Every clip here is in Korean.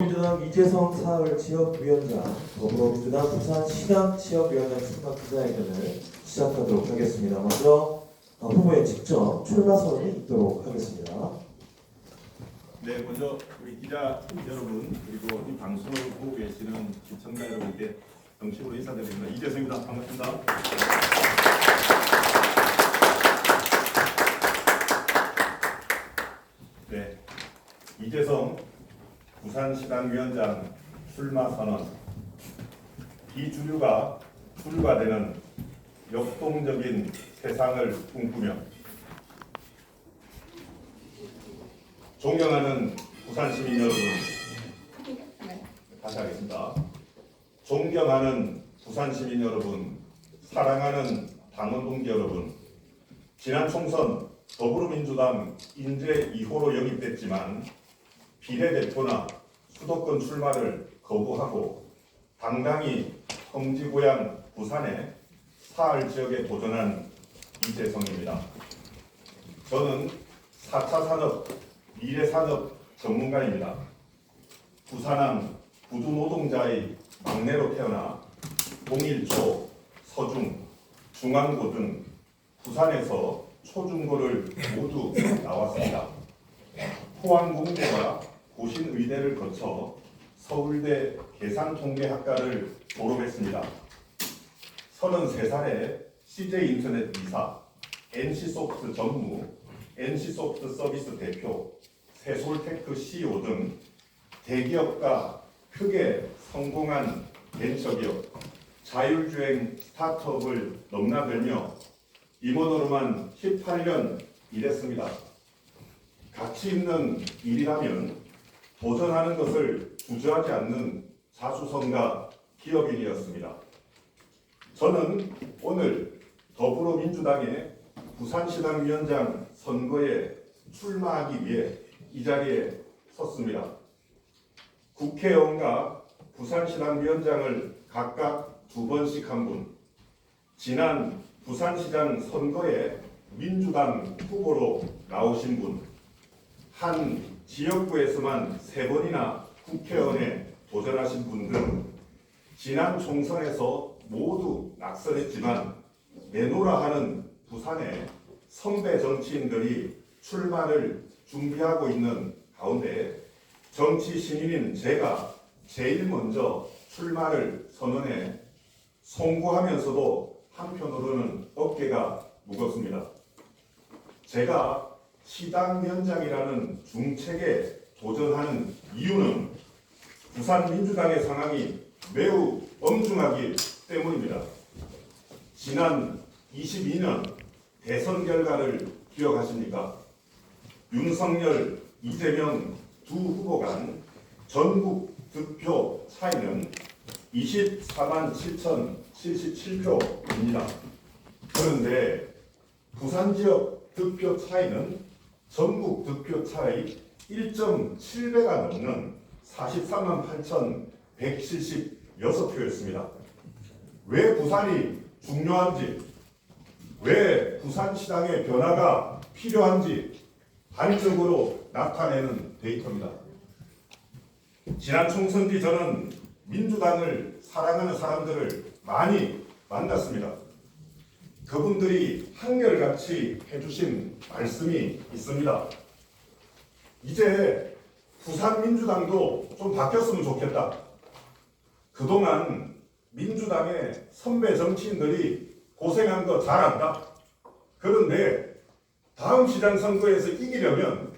민주당 이재성 사흘 지역위원장, 더불어민주당 부산 시당 지역위원장 출마 기자회견을 시작하도록 하겠습니다. 먼저 어, 후보의 직접 출마 선언이 있도록 하겠습니다. 네, 먼저 우리 기자 여러분 그리고 이 방송을 보고 계시는 시청자 여러분께 정식으로 인사드립니다. 이재성입니다. 반갑습니다. 네, 이재성 부산시당위원장 출마 선언. 비주류가 주류가 되는 역동적인 세상을 꿈꾸며 존경하는 부산 시민 여러분, 다시 하겠습니다. 존경하는 부산 시민 여러분, 사랑하는 당원 동지 여러분, 지난 총선 더불어민주당 인재 2호로 영입됐지만 비례대표나 수도권 출마를 거부하고 당당히 성지 고향 부산의 사흘 지역에 도전한 이재성입니다. 저는 4차 산업 미래산업 전문가입니다. 부산항 구두노동자의 막내로 태어나 동일초, 서중, 중앙고 등 부산에서 초중고를 모두 나왔습니다. 포항공대와 고신의대를 거쳐 서울대 계산통계학과를 졸업했습니다. 33살에 CJ인터넷 이사, NC소프트 전무, NC소프트 서비스 대표, 세솔테크 CEO 등 대기업과 크게 성공한 벤처기업, 자율주행 스타트업을 넘나들며 임원으로만 18년 일했습니다. 가치 있는 일이라면 도전하는 것을 주저하지 않는 자수성가 기업인이었습니다. 저는 오늘 더불어민주당의 부산시당 위원장 선거에 출마하기 위해 이 자리에 섰습니다. 국회의원과 부산시당 위원장을 각각 두 번씩 한 분, 지난 부산시장 선거에 민주당 후보로 나오신 분, 한 지역구에서만 세 번이나 국회의원에 도전하신 분 등 지난 총선에서 모두 낙선했지만 내노라 하는 부산의 선배 정치인들이 출마를 준비하고 있는 가운데 정치 신인인 제가 제일 먼저 출마를 선언해 송구하면서도 한편으로는 어깨가 무겁습니다. 제가 시당위원장이라는 중책에 도전하는 이유는 부산 민주당의 상황이 매우 엄중하기 때문입니다. 지난 22년 대선 결과를 기억하십니까? 윤석열, 이재명 두 후보 간 전국 득표 차이는 24만 7,077표입니다. 그런데 부산 지역 득표 차이는 전국 득표 차이 1.7배가 넘는 43만 8,176표였습니다. 왜 부산이 중요한지, 왜 부산시장의 변화가 필요한지 단적으로 나타내는 데이터입니다. 지난 총선 뒤 저는 민주당을 사랑하는 사람들을 많이 만났습니다. 그분들이 한결같이 해주신 말씀이 있습니다. 이제 부산 민주당도 좀 바뀌었으면 좋겠다. 그동안 민주당의 선배 정치인들이 고생한 거 잘 안다. 그런데 다음 시장 선거에서 이기려면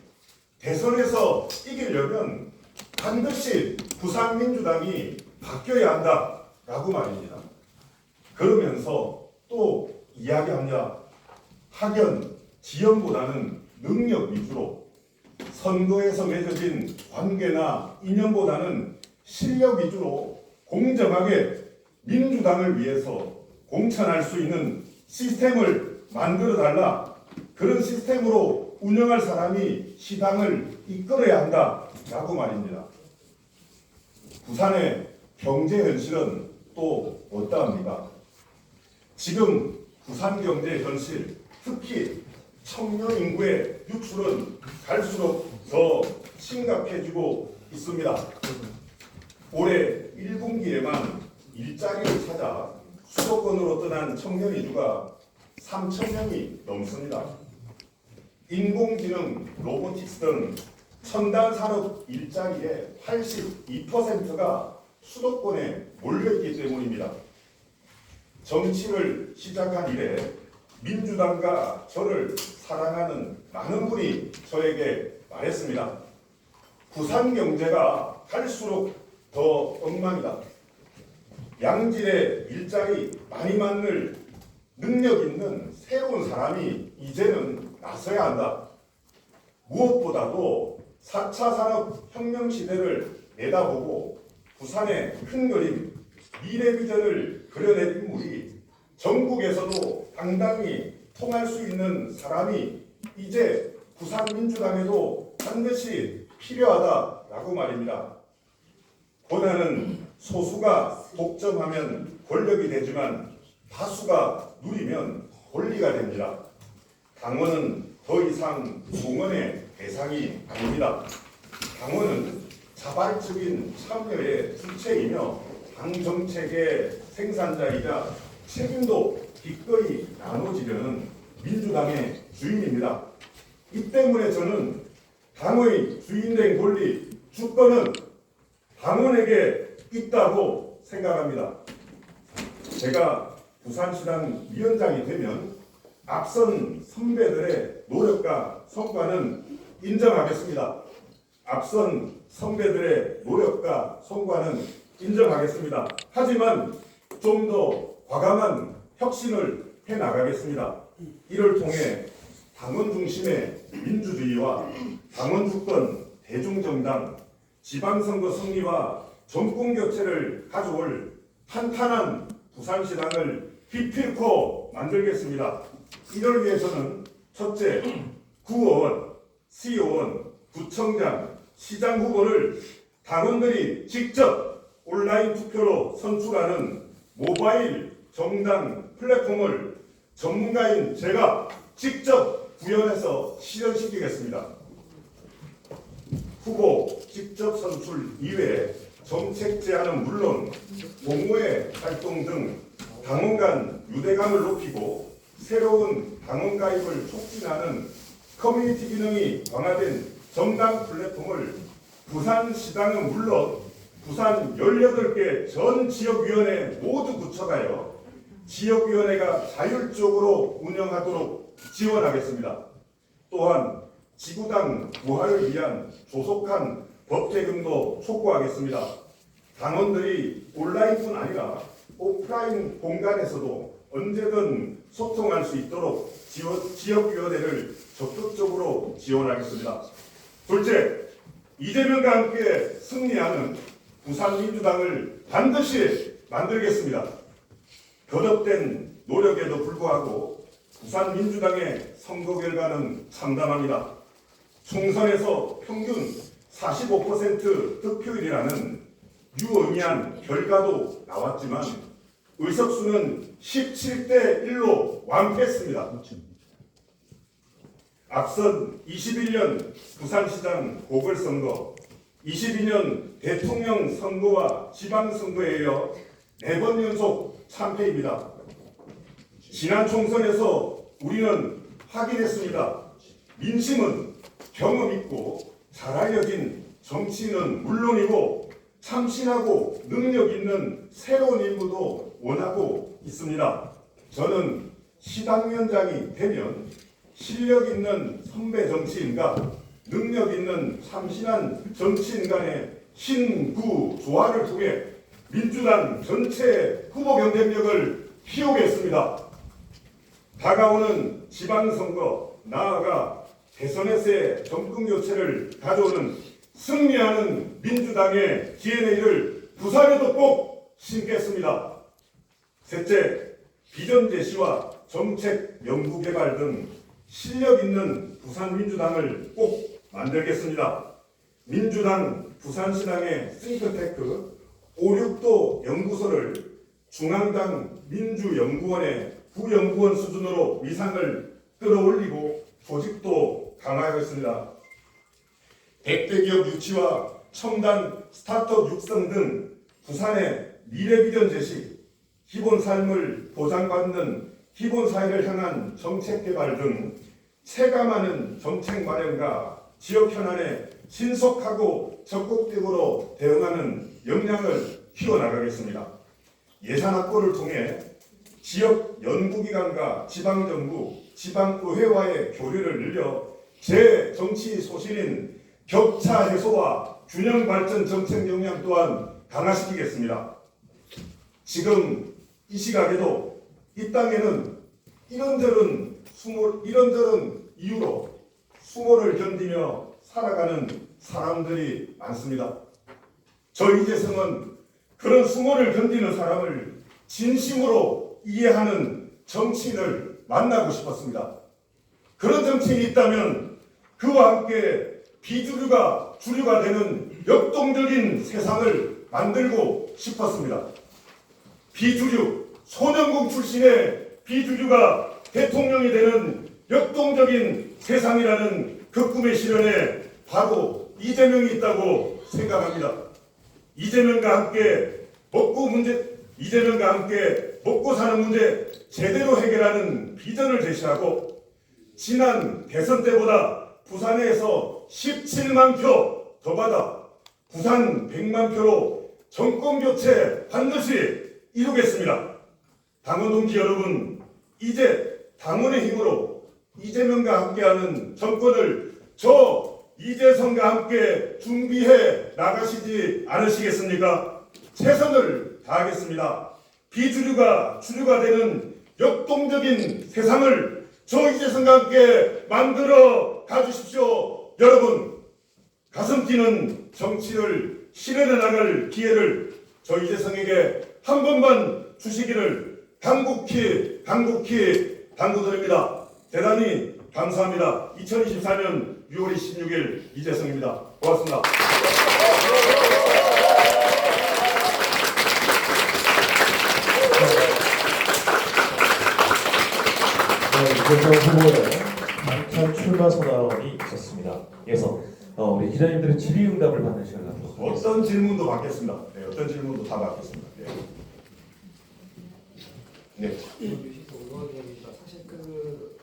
대선에서 이기려면 반드시 부산 민주당이 바뀌어야 한다라고 말입니다. 그러면서 또 이야기합니다. 학연, 지연보다는 능력 위주로 선거에서 맺어진 관계나 인연보다는 실력 위주로 공정하게 민주당을 위해서 공천할 수 있는 시스템을 만들어 달라. 그런 시스템으로 운영할 사람이 시당을 이끌어야 한다 라고 말입니다. 부산의 경제 현실은 또 어떠합니까? 지금 부산 경제 현실, 특히 청년 인구의 유출은 갈수록 더 심각해지고 있습니다. 올해 1분기에만 일자리를 찾아 수도권으로 떠난 청년 이주가 3천 명이 넘습니다. 인공지능, 로보틱스 등 첨단 산업 일자리의 82%가 수도권에 몰려 있기 때문입니다. 정치를 시작한 이래 민주당과 저를 사랑하는 많은 분이 저에게 말했습니다. 부산 경제가 갈수록 더 엉망이다. 양질의 일자리 많이 만들 능력 있는 새로운 사람이 이제는 나서야 한다. 무엇보다도 4차 산업혁명 시대를 내다보고 부산의 큰 그림, 미래 비전을 그려낸 인물이 전국에서도 당당히 통할 수 있는 사람이 이제 부산 민주당에도 반드시 필요하다라고 말입니다. 권한은 소수가 독점하면 권력이 되지만 다수가 누리면 권리가 됩니다. 당원은 더 이상 공원의 대상이 아닙니다. 당원은 자발적인 참여의 주체이며 당 정책의 생산자이자 책임도 기꺼이 나눠지려는 민주당의 주인입니다. 이 때문에 저는 당의 주인된 권리, 주권은 당원에게 있다고 생각합니다. 제가 부산시당 위원장이 되면 앞선 선배들의 노력과 성과는 인정하겠습니다. 앞선 선배들의 노력과 성과는 인정하겠습니다. 하지만 좀 더 과감한 혁신을 해 나가겠습니다. 이를 통해 당원 중심의 민주주의와 당원 주권 대중정당 지방선거 승리와 정권 교체를 가져올 탄탄한 부산시당을 기필코 만들겠습니다. 이를 위해서는 첫째, 구의원, 시의원, 구청장, 시장 후보를 당원들이 직접 온라인 투표로 선출하는 모바일 정당 플랫폼을 전문가인 제가 직접 구현해서 실현시키겠습니다. 후보 직접 선출 이외에 정책 제안은 물론 공모의 활동 등 당원 간 유대감을 높이고 새로운 당원 가입을 촉진하는 커뮤니티 기능이 강화된 정당 플랫폼을 부산시당은 물론 부산 18개 전 지역위원회 모두 구쳐가요 지역위원회가 자율적으로 운영하도록 지원하겠습니다. 또한 지구당 부활을 위한 조속한 법 개정도 촉구하겠습니다. 당원들이 온라인뿐 아니라 오프라인 공간에서도 언제든 소통할 수 있도록 지역위원회를 적극적으로 지원하겠습니다. 둘째, 이재명과 함께 승리하는 부산민주당을 반드시 만들겠습니다. 거듭된 노력에도 불구하고 부산민주당의 선거 결과는 참담합니다. 총선에서 평균 45% 득표율이라는 유의미한 결과도 나왔지만 의석수는 17대 1로 완패했습니다. 앞선 21년 부산시장 보궐선거, 22년 대통령 선거와 지방선거에 이어 네 번 연속 참패입니다. 지난 총선에서 우리는 확인했습니다. 민심은 경험 있고 잘 알려진 정치인은 물론이고 참신하고 능력 있는 새로운 인물도 원하고 있습니다. 저는 시당위원장이 되면 실력 있는 선배 정치인과 능력 있는 참신한 정치인 간의 신구 조화를 통해 민주당 전체 후보 경쟁력을 키우겠습니다. 다가오는 지방선거 나아가 대선에서의 정권 교체를 가져오는 승리하는 민주당의 DNA를 부산에도 꼭 심겠습니다. 셋째, 비전 제시와 정책 연구 개발 등 실력 있는 부산 민주당을 꼭 만들겠습니다. 민주당 부산시당의 싱크테크 56도 연구소를 중앙당 민주연구원의 부연구원 수준으로 위상을 끌어올리고 조직도 강화하겠습니다. 백대 기업 유치와 첨단 스타트업 육성 등 부산의 미래 비전 제시, 기본 삶을 보장받는 기본 사회를 향한 정책 개발 등 체감하는 정책 마련과 지역 현안에 신속하고 적극적으로 대응하는 역량을 키워나가겠습니다. 예산 확보를 통해 지역 연구기관과 지방정부, 지방의회와의 교류를 늘려 제 정치 소신인 격차 해소와 균형 발전 정책 역량 또한 강화시키겠습니다. 지금 이 시각에도 이 땅에는 이런저런 이런저런 이유로 수모를 견디며 살아가는 사람들이 많습니다. 저 이재성은 그런 수모를 견디는 사람을 진심으로 이해하는 정치인을 만나고 싶었습니다. 그런 정치인이 있다면 그와 함께 비주류가 주류가 되는 역동적인 세상을 만들고 싶었습니다. 비주류, 소년공 출신의 비주류가 대통령이 되는 역동적인 세상이라는 그 꿈의 실현에 바로 이재명이 있다고 생각합니다. 이재명과 함께 먹고 문제, 이재명과 함께 먹고 사는 문제 제대로 해결하는 비전을 제시하고 지난 대선 때보다 부산에서 17만 표 더 받아 부산 100만 표로 정권 교체 반드시 이루겠습니다. 당원 동지 여러분, 이제 당원의 힘으로 이재명과 함께하는 정권을 저 이재성과 함께 준비해 나가시지 않으시겠습니까? 최선을 다하겠습니다. 비주류가 주류가 되는 역동적인 세상을 저 이재성과 함께 만들어 가주십시오. 여러분, 가슴 뛰는 정치를 실현해 나갈 기회를 저 이재성에게 한 번만 주시기를 간곡히 간곡히 당부드립니다. 대단히 감사합니다. 2024년 6월 26일 이재성입니다. 고맙습니다. 네, 이재성 후보의 당찬 출마 선언이 있었습니다. 그래서 어, 우리 기자님들의 질의응답을 받는 시간을 갖도록 하겠습니다. 어떤 질문도 받겠습니다. 네, 어떤 질문도 다 받겠습니다. 네. 네. 유시서 의원님입니다. 사실 그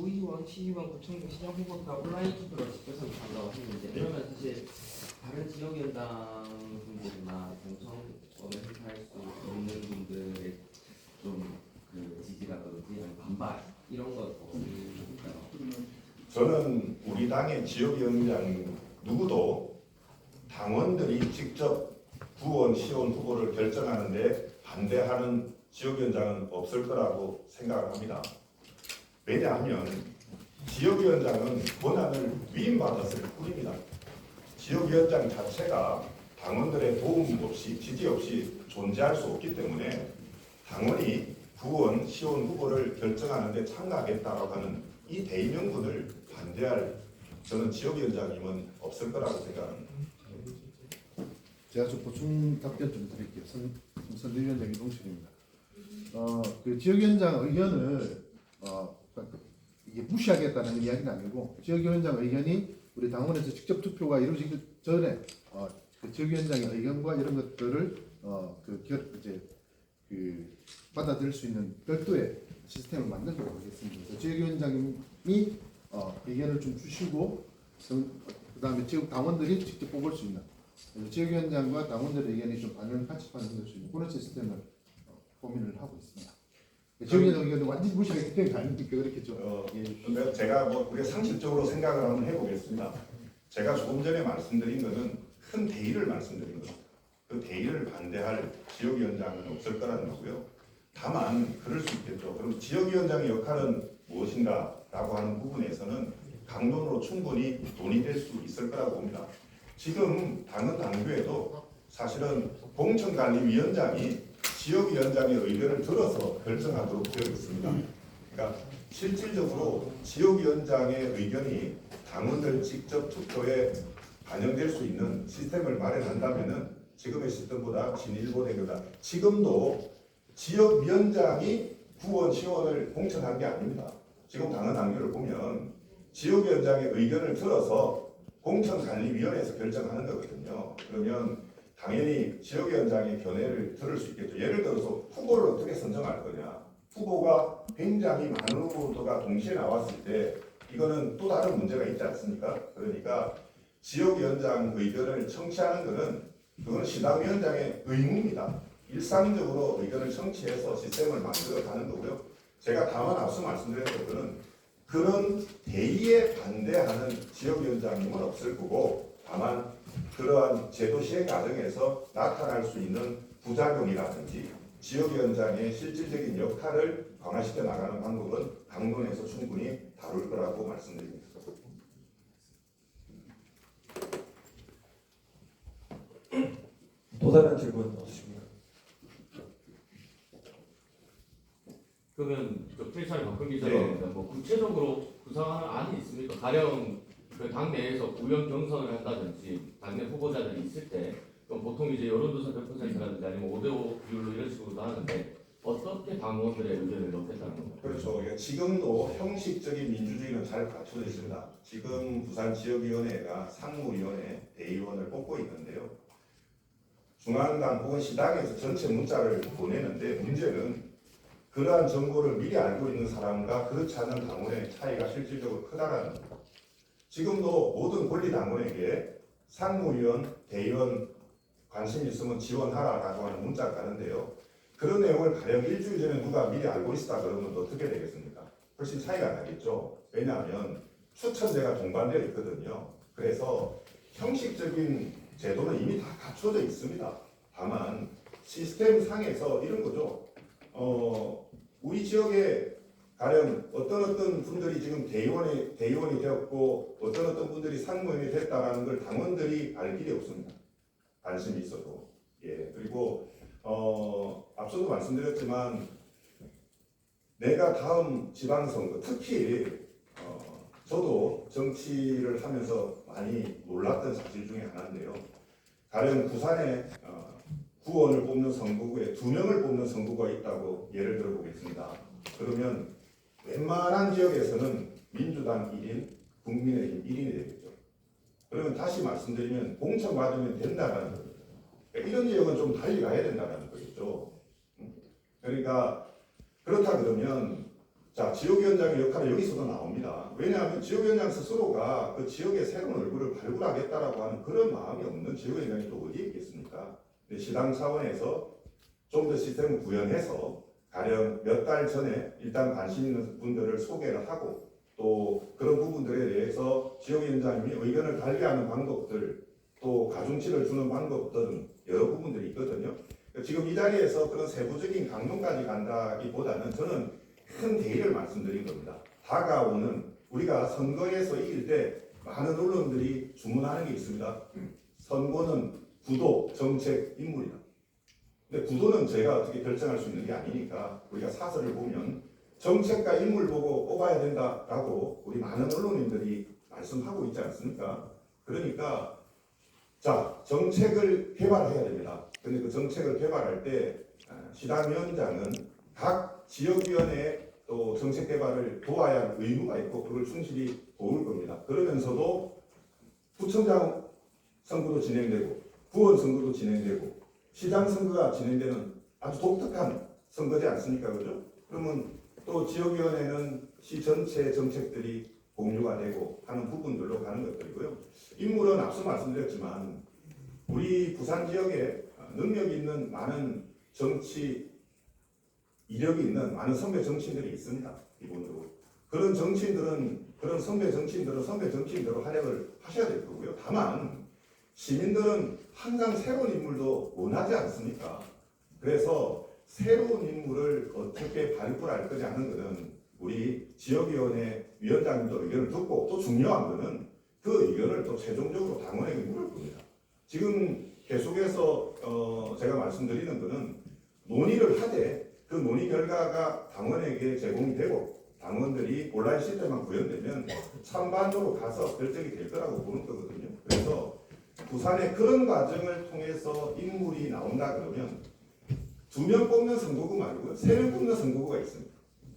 구의원, 시의원, 구청장, 시장 후보 다 온라인 투표로 직접 참가를 했는데 그러면 사실 다른 지역 연당 분들이나 공천권을 행사할 수 있는 분들의 좀그 지지라든지 반발 이런 것 없을까요? 저는 우리 당의 지역위원장 누구도 당원들이 직접 구원, 시원 후보를 결정하는데 반대하는 지역위원장은 없을 거라고 생각을 합니다. 왜냐하면 지역위원장은 권한을 위임받았을 뿐입니다. 지역위원장 자체가 당원들의 도움 없이 지지 없이 존재할 수 없기 때문에 당원이 구원, 시원 후보를 결정하는 데 참가하겠다고 하는 이 대의명분을 반대할 저는 지역위원장님은 없을 거라고 생각합니다. 제가 좀 보충 답변 좀 드릴게요. 선, 선대위원장 이동식입니다. 어, 그 지역위원장 의견을 어, 이게 무시하겠다는 이야기는 아니고 지역위원장 의견이 우리 당원에서 직접 투표가 이루어지기 전에 어, 그 지역위원장의 의견과 이런 것들을 어, 그 결, 이제 그 받아들일 수 있는 별도의 시스템을 만들도록 하겠습니다. 지역위원장님이 어, 의견을 좀 주시고 그 다음에 지역 당원들이 직접 뽑을 수 있는 지역위원장과 당원들의 의견이 좀 반영을 같이 반영될 수 있는 그런 시스템을 어, 고민을 하고 있습니다. 지역위원장 의견을 완전히 무시하기 때문에 그렇게 좀 어, 예, 제가 뭐 우리가 상식적으로 생각을 한번 해보겠습니다. 제가 조금 전에 말씀드린 것은 큰 대의를 말씀드린 겁니다. 그 대의를 반대할 지역위원장은 없을 거라는 거고요. 다만 그럴 수 있겠죠. 그럼 지역위원장의 역할은 무엇인가라고 하는 부분에서는 강론으로 충분히 논의될 수 있을 거라고 봅니다. 지금 당은 당규에도 사실은 공천관리위원장이 지역위원장의 의견을 들어서 결정하도록 되어 있습니다. 그러니까 실질적으로 지역위원장의 의견이 당원들 직접 투표에 반영될 수 있는 시스템을 마련한다면은 지금의 시스템보다 진일보되다. 지금도 지역위원장이 구원 시원을 공천한 게 아닙니다. 지금 당헌 당규를 보면 지역위원장의 의견을 들어서 공천관리위원회에서 결정하는 거거든요. 그러면 당연히 지역위원장의 견해를 들을 수 있겠죠. 예를 들어서 후보를 어떻게 선정할 거냐. 후보가 굉장히 많은 후보가 동시에 나왔을 때 이거는 또 다른 문제가 있지 않습니까? 그러니까 지역위원장 의견을 청취하는 것은 그건 시당위원장의 의무입니다. 일상적으로 의견을 청취해서 시스템을 만들어 가는 거고요. 제가 다만 앞서 말씀드렸던 거는 그런 대의에 반대하는 지역위원장님은 없을 거고 다만 그러한 제도 시행 과정에서 나타날 수 있는 부작용이라든지 지역위원장의 실질적인 역할을 강화시켜 나가는 방법은 강론에서 충분히 다룰 거라고 말씀드립니다. 또 다른 질문 없으십니까? 그러면 그 프리차이 박근 기자가 네. 뭐 구체적으로 구상하는 안이 있습니까? 가령 그 당내에서 구현 경선을 한다든지 당내 후보자들이 있을 때 그럼 보통 이제 여론조사 100%라든지 아니면 5대5 비율로 이런 식으로도 하는데 어떻게 당원들의 의견을 넣겠다는 건가요? 그렇죠. 그러니까 지금도 형식적인 민주주의는 잘 갖춰져 있습니다. 지금 부산 지역위원회가 상무위원회 대의원을 뽑고 있는데요. 중앙당 혹은 시당에서 전체 문자를 보내는데 문제는 그러한 정보를 미리 알고 있는 사람과 그렇지 않은 당원의 차이가 실질적으로 크다라는 겁니다. 지금도 모든 권리 당원에게 상무위원, 대의원 관심 있으면 지원하라라고 하는 문자가 가는데요. 그런 내용을 가령 일주일 전에 누가 미리 알고 있다 그러면 어떻게 되겠습니까? 훨씬 차이가 나겠죠. 왜냐하면 추천제가 동반되어 있거든요. 그래서 형식적인 제도는 이미 다 갖춰져 있습니다. 다만 시스템 상에서 이런 거죠. 어, 우리 지역에 가령 어떤 어떤 분들이 지금 대의원이 대의원이 되었고 어떤 어떤 분들이 상무위원이 됐다라는 걸 당원들이 알 길이 없습니다. 관심이 있어도 예 그리고 어, 앞서도 말씀드렸지만 내가 다음 지방선거 특히 어, 저도 정치를 하면서 많이 놀랐던 사실 중에 하나인데요. 가령 부산에 어, 구원을 뽑는 선거구에 두 명을 뽑는 선거구가 있다고 예를 들어 보겠습니다. 그러면 웬만한 지역에서는 민주당 1인, 국민의힘 1인이 되겠죠. 그러면 다시 말씀드리면 공천 받으면 된다라는 거죠. 그러니까 이런 지역은 좀 달리 가야 된다는 거겠죠. 음. 그러니까 그렇다 그러면 자 지역위원장의 역할은 여기서도 나옵니다. 왜냐하면 지역위원장 스스로가 그 지역의 새로운 얼굴을 발굴하겠다라고 하는 그런 마음이 없는 지역위원장이 또 어디에 있겠습니까? 시당 차원에서 좀 더 시스템을 구현해서 가령 몇 달 전에 일단 관심 있는 분들을 소개를 하고 또 그런 부분들에 대해서 지역위원장님이 의견을 달리 하는 방법들 또 가중치를 주는 방법들은 여러 부분들이 있거든요. 지금 이 자리에서 그런 세부적인 강론까지 간다기보다는 저는 큰 대의를 말씀드린 겁니다. 다가오는 우리가 선거에서 이길 때 많은 언론들이 주문하는 게 있습니다. 선거는 구도, 정책, 인물이다. 근데 구도는 제가 어떻게 결정할 수 있는 게 아니니까 우리가 사설을 보면 정책과 인물 보고 뽑아야 된다라고 우리 많은 언론인들이 말씀하고 있지 않습니까? 그러니까 자 정책을 개발해야 됩니다. 근데 그 정책을 개발할 때 아, 시당위원장은 각 지역위원회 또 정책 개발을 도와야 할 의무가 있고 그걸 충실히 도울 겁니다. 그러면서도 구청장 선거도 진행되고 구원 선거도 진행되고 시장 선거가 진행되는 아주 독특한 선거지 않습니까? 그죠? 그러면 또 지역위원회는 시 전체 정책들이 공유가 되고 하는 부분들로 가는 것들이고요. 인물은 앞서 말씀드렸지만 우리 부산 지역에 능력 있는 많은 정치 이력이 있는 많은 선배 정치인들이 있습니다. 기본적으로 그런 정치인들은 그런 선배 정치인들은 선배 정치인대로 활약을 하셔야 될 거고요. 다만 시민들은 항상 새로운 인물도 원하지 않습니까? 그래서 새로운 인물을 어떻게 발굴할 거냐 하는 것은 우리 지역위원회 위원장님도 의견을 듣고 또 중요한 것은 그 의견을 또 최종적으로 당원에게 물을 겁니다. 지금 계속해서 어 제가 말씀드리는 것은 논의를 하되 그 논의 결과가 당원에게 제공이 되고 당원들이 온라인 시스템만 구현되면 찬반으로 가서 결정이 될 거라고 보는 거거든요. 그래서 부산의 그런 과정을 통해서 인물이 나온다 그러면 두 명 뽑는 선거구 말고요. 세명 뽑는 선거구가 있습니다.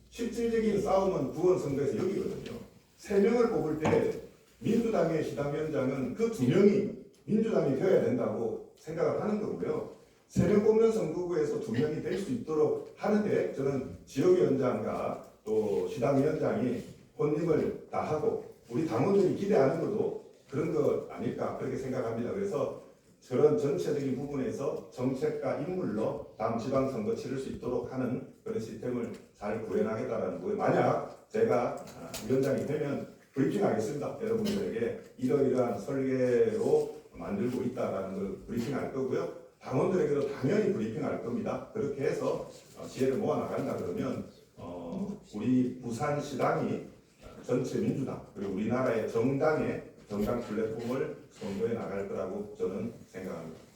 실질적인 싸움은 구원 선거에서 여기거든요. 세 명을 뽑을 때 민주당의 시당위원장은 그 두 명이 민주당이 되어야 된다고 생각을 하는 거고요. 세 명 뽑는 선거구에서 두 명이 될 수 있도록 하는데 저는 지역위원장과 또 시당위원장이 혼림을 다하고 우리 당원들이 기대하는 것도 그런 것 아닐까 그렇게 생각합니다. 그래서 그런 전체적인 부분에서 정책과 인물로 다음 지방선거 치를 수 있도록 하는 그런 시스템을 잘 구현하겠다라는 거예요. 만약 제가 아, 위원장이 되면 브리핑하겠습니다. 여러분들에게 이러이러한 설계로 만들고 있다라는 걸 브리핑할 거고요. 당원들에게도 당연히 브리핑할 겁니다. 그렇게 해서 어, 지혜를 모아 나간다 그러면 어, 우리 부산시당이 전체 민주당 그리고 우리나라의 정당의 정당 플랫폼을 선도해 나갈 거라고 저는 생각합니다.